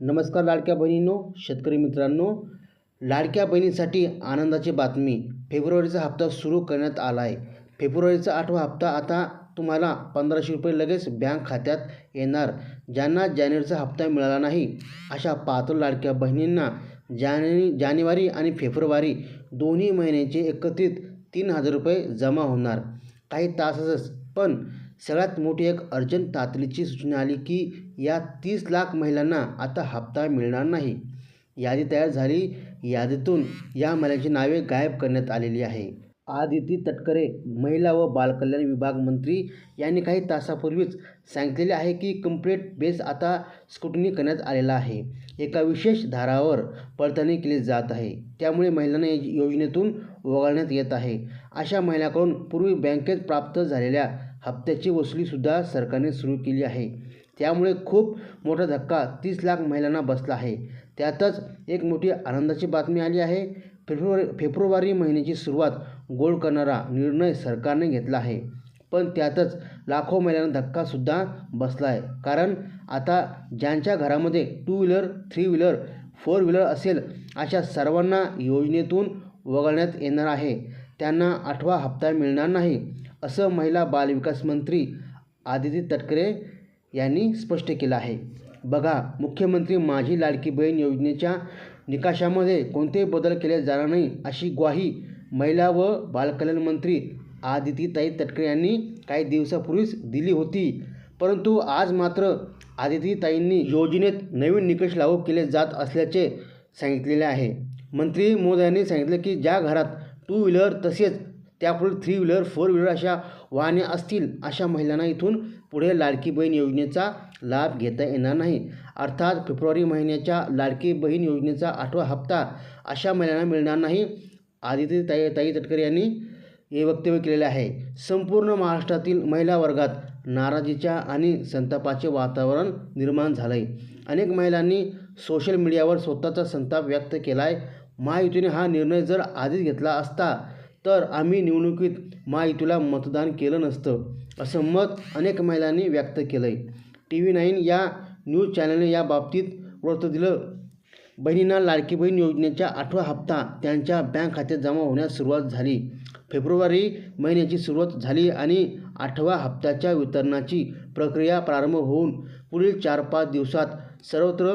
नमस्कार लाडक्या बहिणींनो शेतकरी मित्रांनो. लाडक्या बहिणीसाठी आनंदाची बातमी. फेब्रुवारीचा हप्ता सुरू करण्यात आला आहे फेब्रुवारीचा आठवा हप्ता आता तुम्हाला पंधराशे रुपये लगेच बँक खात्यात येणार. ज्यांना जानेवारीचा हप्ता मिळाला नाही अशा पात्र लाडक्या बहिणींना जाने जानेवारी आणि फेब्रुवारी दोन्ही महिन्याचे एकत्रित तीन हजार रुपये जमा होणार. काही तासातच पण सगळ्यात मोठी एक अर्जंट तातडीची सूचना आली की या तीस लाख महिलांना आता हप्ता मिळणार नाही. यादी तयार झाली. यादीतून या महिलांची नावे गायब करण्यात आलेली आहे. आदिती तटकरे महिला व बालकल्याण विभाग मंत्री यांनी काही तासापूर्वीच सांगितलेले आहे की कंप्लेट बेस आता स्क्रुटनी करण्यात आलेला आहे. एका विशेष धारावर पडताळणी केली जात आहे. त्यामुळे महिलांना या योजनेतून वगळण्यात येत आहे. अशा महिलांकडून पूर्वी बँकेत प्राप्त झालेल्या हप्त्याची वसुलीसुद्धा सरकारने सुरू केली आहे. त्यामुळे खूप मोठा धक्का तीस लाख महिलांना बसला आहे. त्यातच एक मोठी आनंदाची बातमी आली आहे. फेब्रुवारी फेब्रुवारी महिन्याची सुरुवात गोड करणारा निर्णय सरकारने घेतला आहे. पण त्यातच लाखो महिलांना धक्कासुद्धा बसला आहे कारण आता ज्यांच्या घरामध्ये two wheeler three wheeler four wheeler असेल अशा सर्वांना योजनेतून वगळण्यात येणार आहे. त्यांना आठवा हप्ता मिळणार नाही. असं महिला बालविकास मंत्री आदिती तटकरे यांनी स्पष्ट केलं आहे. बघा मुख्यमंत्री माझी लाडकी बहीण योजनेच्या निकषामध्ये कोणतेही बदल केले जाणार नाही अशी ग्वाही महिला व बालकल्याण मंत्री आदितीताई तटकरे यांनी काही दिवसापूर्वीच दिली होती. परंतु आज मात्र आदितीताईंनी योजनेत नवीन निकष लागू केले जात असल्याचे सांगितलेले आहे. मंत्री महोदयांनी सांगितले की ज्या घरात टू व्हीलर तसेच त्यापुढे थ्री व्हीलर फोर व्हीलर अशा वाहने असतील अशा महिलांना इथून पुढे लाडकी बहीण योजनेचा लाभ घेता येणार नाही. अर्थात फेब्रुवारी महिन्याच्या लाडकी बहीण योजनेचा आठवा हप्ता अशा महिलांना मिळणार नाही आदिती ताई ताई तटकरे यांनी हे वक्तव्य केलेले आहे. संपूर्ण महाराष्ट्रातील महिला वर्गात नाराजीच्या आणि संतापाचे वातावरण निर्माण झालं आहे अनेक महिलांनी सोशल मीडियावर स्वतःचा संताप व्यक्त केला आहे महायुतीने हा निर्णय जर आधीच घेतला असता तर आम्ही निवडणुकीत महायुतीला मतदान केलं नसतं असं मत अनेक महिलांनी व्यक्त केलं आहे टी व्ही नाईन या न्यूज चॅनलने या बाबतीत वृत्त दिलं. बहिणींना लाडकी बहीण योजनेचा आठवा हप्ता त्यांच्या बँक खात्यात जमा होण्यास सुरुवात झाली. फेब्रुवारी महिन्याची सुरुवात झाली आणि आठव्या हप्त्याच्या वितरणाची प्रक्रिया प्रारंभ होऊन पुढील चार पाच दिवसात सर्वत्र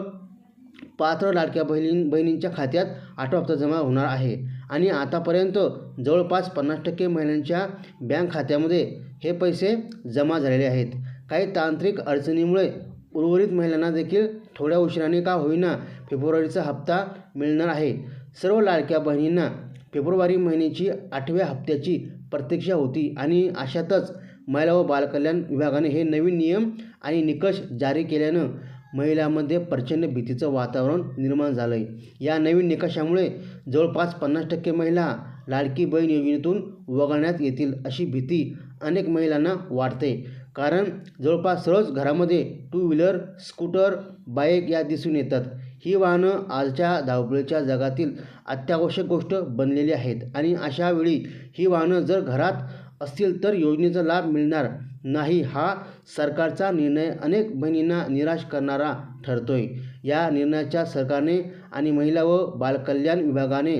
पात्र लाडक्या बहिणी बहिणींच्या खात्यात आठवा हप्ता जमा होणार आहे. आणि आतापर्यंत जवळपास पन्नास टक्के महिलांच्या बँक खात्यामध्ये हे पैसे जमा झालेले आहेत. काही तांत्रिक अडचणीमुळे उर्वरित महिलांना देखील थोड्या उशिराने का होईना फेब्रुवारीचा हप्ता मिळणार आहे. सर्व लाडक्या बहिणींना फेब्रुवारी महिन्याची आठव्या हप्त्याची प्रतीक्षा होती आणि अशातच महिला व बालकल्याण विभागाने हे नवीन नियम आणि निकष जारी केल्यानं महिलांमध्ये प्रचंड भीतीचं वातावरण निर्माण झालं आहे या नवीन निकषामुळे जवळपास पन्नास टक्के महिला लाडकी बहीण योजनेतून वगळण्यात येतील अशी भीती अनेक महिलांना वाटते. कारण जवळपास सहज घरामध्ये टू व्हीलर स्कूटर बाईक या दिसून येतात. ही वाहनं आजच्या धावपळीच्या जगातील अत्यावश्यक गोष्ट बनलेली आहेत आणि अशा वेळी ही वाहनं जर घरात असतील तर योजनेचा लाभ मिळणार नाही हा सरकारचा निर्णय. अनेक बहिणींना निराश करणारा ठरतोय. या निर्णयाच्या सरकारने आणि महिला व बालकल्याण विभागाने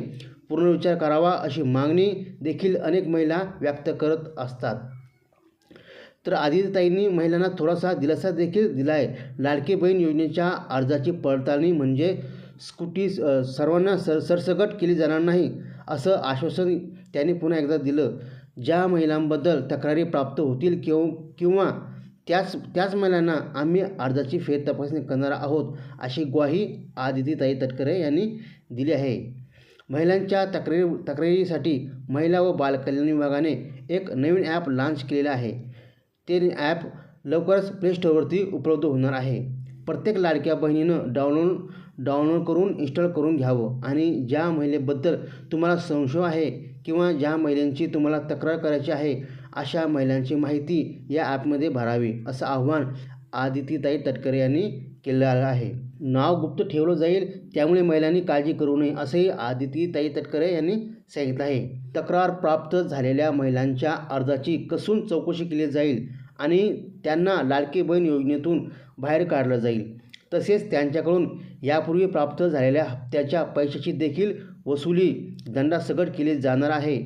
पुनर्विचार करावा अशी मागणी देखील अनेक महिला व्यक्त करत असतात. तर आदित्यताईंनी महिलांना थोडासा दिलासा देखील दिला आहे लाडकी बहीण योजनेच्या अर्जाची पडताळणी म्हणजे स्कूटी सर्वांना सर सरसकट केली जाणार नाही असं आश्वासन त्यांनी पुन्हा एकदा दिलं. ज्या महिलांबद्दल तक्रारी प्राप्त होतील किंवा किंवा त्याच त्याच महिलांना आम्ही अर्जाची फेर तपासणी करणार आहोत अशी ग्वाही आदितीताई तटकरे यांनी दिली आहे. महिलांच्या तक्रारी तक्रारीसाठी महिला व बालकल्याण विभागाने एक नवीन ॲप लॉन्च केलेलं आहे. ते ॲप लवकरच प्ले स्टोअरवरती उपलब्ध होणार आहे. प्रत्येक लाडक्या बहिणीनं डाउनलोड डाउनलोड करून इन्स्टॉल करून घ्यावं आणि ज्या महिलेबद्दल तुम्हाला संशय आहे किंवा ज्या महिलांची तुम्हाला तक्रार करायची आहे अशा महिलांची माहिती या ॲपमध्ये भरावी असं आव्हान आदितीताई तटकरे यांनी केलं आहे. नाव गुप्त ठेवलं जाईल त्यामुळे महिलांनी काळजी करू नये असंही आदितीताई तटकरे यांनी सांगितलं आहे. तक्रार प्राप्त झालेल्या महिलांच्या अर्जाची कसून चौकशी केली जाईल आणि त्यांना लाडकी बहीण योजनेतून बाहेर काढलं जाईल. तसेच त्यांच्याकडून यापूर्वी प्राप्त झालेल्या हप्त्याच्या पैशाची देखील वसुली दंडासकट केली जाणार आहे.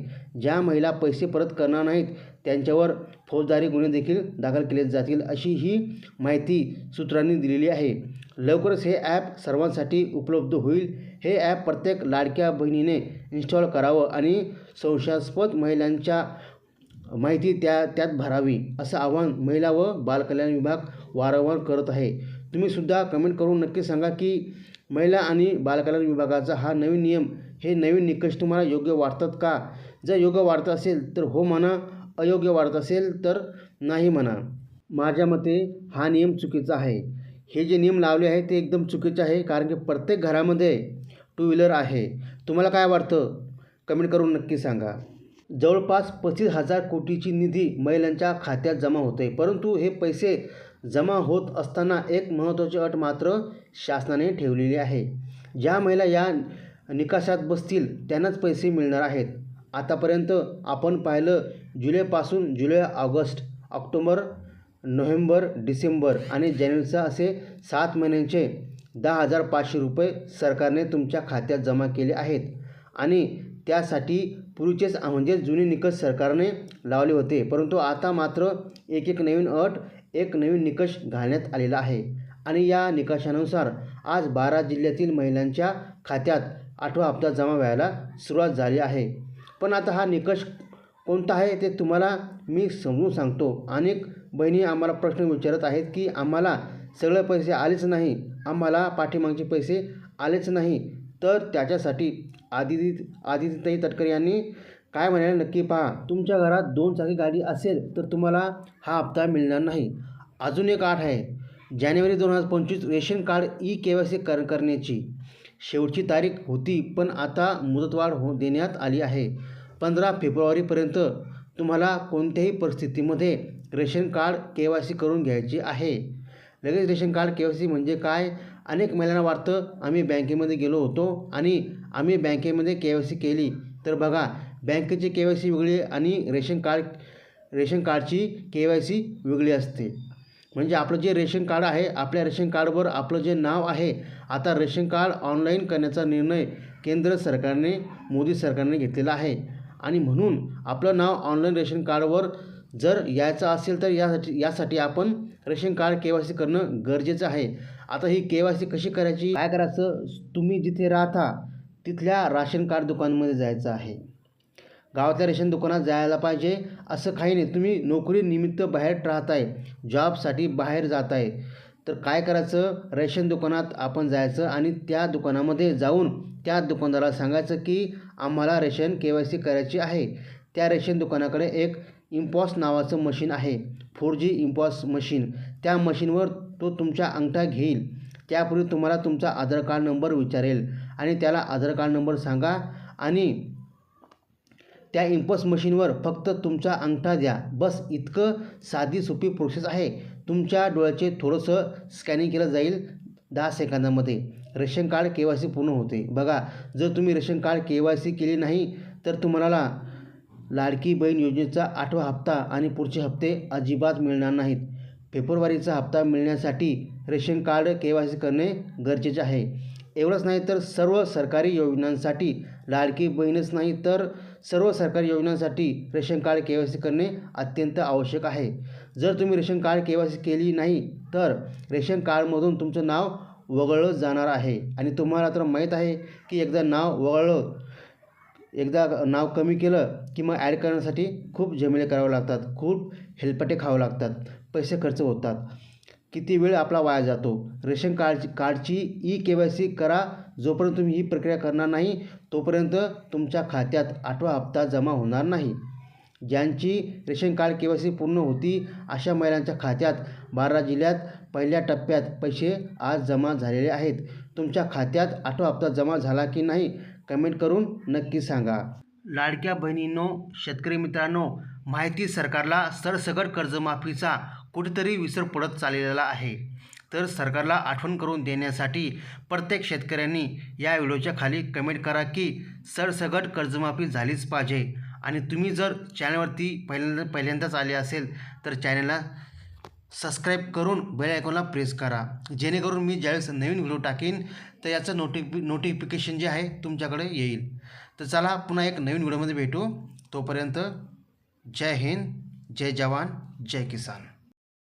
ज्या महिला पैसे परत करणार नाहीत त्यांच्यावर फौजदारी गुन्हे देखील दाखल केले जातील अशी ही माहिती सूत्रांनी दिलेली आहे. लवकरच हे ॲप सर्वांसाठी उपलब्ध होईल. हे ॲप प्रत्येक लाडक्या बहिणीने इन्स्टॉल करावं आणि संशयास्पद महिलांच्या माहिती त्या त्यात भरावी असं आवाहन महिला व बालकल्याण विभाग वारंवार करत आहे. तुम्हीसुद्धा कमेंट करून नक्की सांगा की महिला आणि बालकल्याण विभागाचा हा नवीन नियम हे नवीन निकष तुम्हाला योग्य वाटतात का? जर योग्य वाटत असेल तर हो म्हणा अयोग्य वाटत असेल तर नाही म्हणा. माझ्या मते हा नियम चुकीचा आहे. हे जे नियम लावले आहे ते एकदम चुकीचे आहे कारण की प्रत्येक घरामध्ये टू व्हीलर आहे. तुम्हाला काय वाटतं? कमेंट करून नक्की सांगा. जवळपास पस्तीस हजार कोटीची निधी महिलांच्या खात्यात जमा होते परंतु हे पैसे जमा होत असताना एक महत्त्वाची अट मात्र शासनाने ठेवलेली आहे. ज्या महिला या निकषात बसतील त्यांनाच पैसे मिळणार आहेत. आतापर्यंत आपण पाहिलं जुलैपासून जुलै ऑगस्ट ऑक्टोबर नोव्हेंबर डिसेंबर आणि जानेवारीचा असे सात महिन्यांचे दहा हजार पाचशे रुपये सरकारने तुमच्या खात्यात जमा केले आहेत. आणि त्यासाठी पूर्वीचेच म्हणजे जुने निकष सरकारने लावले होते. परंतु आता मात्र एक एक नवीन अट एक नवीन निकष घालण्यात आलेला आहे. आणि या निकषानुसार आज बारा जिल्ह्यातील महिलांच्या खात्यात आठवा हप्ता जमा व्हायला सुरुवात झाली आहे. पण आता हा निकष कोणता आहे ते तुम्हाला मी समजून सांगतो. अनेक बहिणी आम्हाला प्रश्न विचारत आहेत की आम्हाला सगळे पैसे आलेच नाही आम्हाला पाठीमागचे पैसे आलेच नाही. तर त्याच्यासाठी आदिती आदितीताई तटकरे यांनी काय म्हणाले नक्की पहा. तुमच्या घरात दोन चाकी गाडी असेल तर तुम्हाला हा हप्ता मिळणार नाही. अजून एक आठ आहे. जानेवारी दोन हजार पंचवीस ration card E K Y C कर करण्याची शेवटची तारीख होती पण आता मुदतवाढ हो देण्यात आली आहे. पंधरा फेब्रुवारीपर्यंत तुम्हाला कोणत्याही परिस्थितीमध्ये ration card K Y C करून घ्यायची आहे. लगेच ration card K Y C म्हणजे काय? अनेक महिलांना वाटतं आम्ही बँकेमध्ये गेलो होतो आणि आम्ही बँकेमध्ये के वाय सी केली. तर बघा बँकेची के वाय सी वेगळी आणि रेशन कार्ड रेशन कार्डची के वाय सी वेगळी असते. म्हणजे आपलं जे रेशन कार्ड आहे आपल्या रेशन कार्डवर आपलं जे नाव आहे आता रेशन कार्ड ऑनलाईन करण्याचा निर्णय केंद्र सरकारने मोदी सरकारने घेतलेला आहे. आणि म्हणून आपलं नाव ऑनलाईन रेशन कार्डवर जर यायचं असेल तर यासाठी यासाठी आपण ration card K Y C करणं गरजेचं आहे. आता ही के वाय सी कशी करायची? काय करायचं? तुम्ही जिथे राहता तिथल्या राशन कार्ड दुकानमध्ये जायचं आहे. गावातल्या रेशन दुकानात जायला पाहिजे असं काही नाही. तुम्ही नोकरीनिमित्त बाहेर राहत आहे जॉबसाठी बाहेर जात आहे तर काय करायचं? रेशन दुकानात आपण जायचं आणि त्या दुकानामध्ये जाऊन त्या दुकानदाराला सांगायचं की आम्हाला रेशन के वाय सी करायची आहे. त्या रेशन दुकानाकडे एक इम्पॉस नावाचं मशीन आहे. फोर जी इम्पॉस मशीन. त्या मशीनवर तो तुमचा अंगठा घेईल. त्यापूर्वी तुम्हाला तुमचा आधार कार्ड नंबर विचारेल आणि त्याला आधार कार्ड नंबर सांगा आणि त्या इम्पस मशीनवर फक्त तुमचा अंगठा द्या. बस इतकं साधी सोपी प्रोसेस आहे. तुमच्या डोळ्याचे थोडंसं स्कॅनिंग केलं जाईल दहा सेकंदामध्ये. Ration card K Y C पूर्ण होते. बघा जर तुम्ही ration card K Y C केली नाही तर तुम्हाला लाडकी बहीण योजनेचा आठवा हप्ता आणि पुढचे हप्ते अजिबात मिळणार नाहीत. फेब्रुवारीचा हप्ता मिळण्यासाठी ration card K Y C करणे गरजेचे आहे. एवढंच नाही तर सर्व सरकारी योजनांसाठी लाडकी बहीणच नाही तर सर्व सरकारी योजनांसाठी ration card K Y C करणे अत्यंत आवश्यक आहे. जर तुम्ही ration card K Y C केली नाही तर रेशन कार्डमधून तुमचं नाव वगळलं जाणार आहे. आणि तुम्हाला तर माहीत आहे की एकदा नाव वगळलं एकदा नाव कमी केलं की मग ॲड करण्यासाठी खूप झमेले करावे लागतात खूप हेलपटे खावं लागतात पैसे खर्च होतात. किती वेळ आपला वाया जातो? रेशन कार्डची कार्डची ई के वाय सी करा जोपर्यंत तुम्ही ही प्रक्रिया करणार नाही तोपर्यंत तुमच्या खात्यात आठवा हप्ता जमा होणार नाही. ज्यांची ration card K Y C पूर्ण होती अशा महिलांच्या खात्यात बारा जिल्ह्यात पहिल्या टप्प्यात पैसे आज जमा झालेले आहेत. तुमच्या खात्यात आठवा हप्ता जमा झाला की नाही कमेंट करून नक्की सांगा. लाडक्या बहिणींनो शेतकरी मित्रांनो माहिती सरकारला सरसकट कर्जमाफीचा कुठेतरी विसर पडत चाललेला आहे. तर सरकारला आठवण करून देण्यासाठी प्रत्येक शेतकऱ्यांनी या व्हिडिओच्या खाली कमेंट करा की सरसगट कर्जमाफी झालीच पाहिजे. आणि तुम्ही जर चॅनलवरती पहिल्यांदा पहिल्यांदाच आले असेल तर चॅनलला सबस्क्राईब करून बेल आयकॉनला प्रेस करा. जेणेकरून मी ज्यावेळेस नवीन व्हिडिओ टाकीन तर याचं नोटिफि नोटिफिकेशन जे आहे तुमच्याकडे येईल. तर चला पुन्हा एक नवीन व्हिडिओमध्ये भेटू. तोपर्यंत जय हिंद जय जवान जय किसान.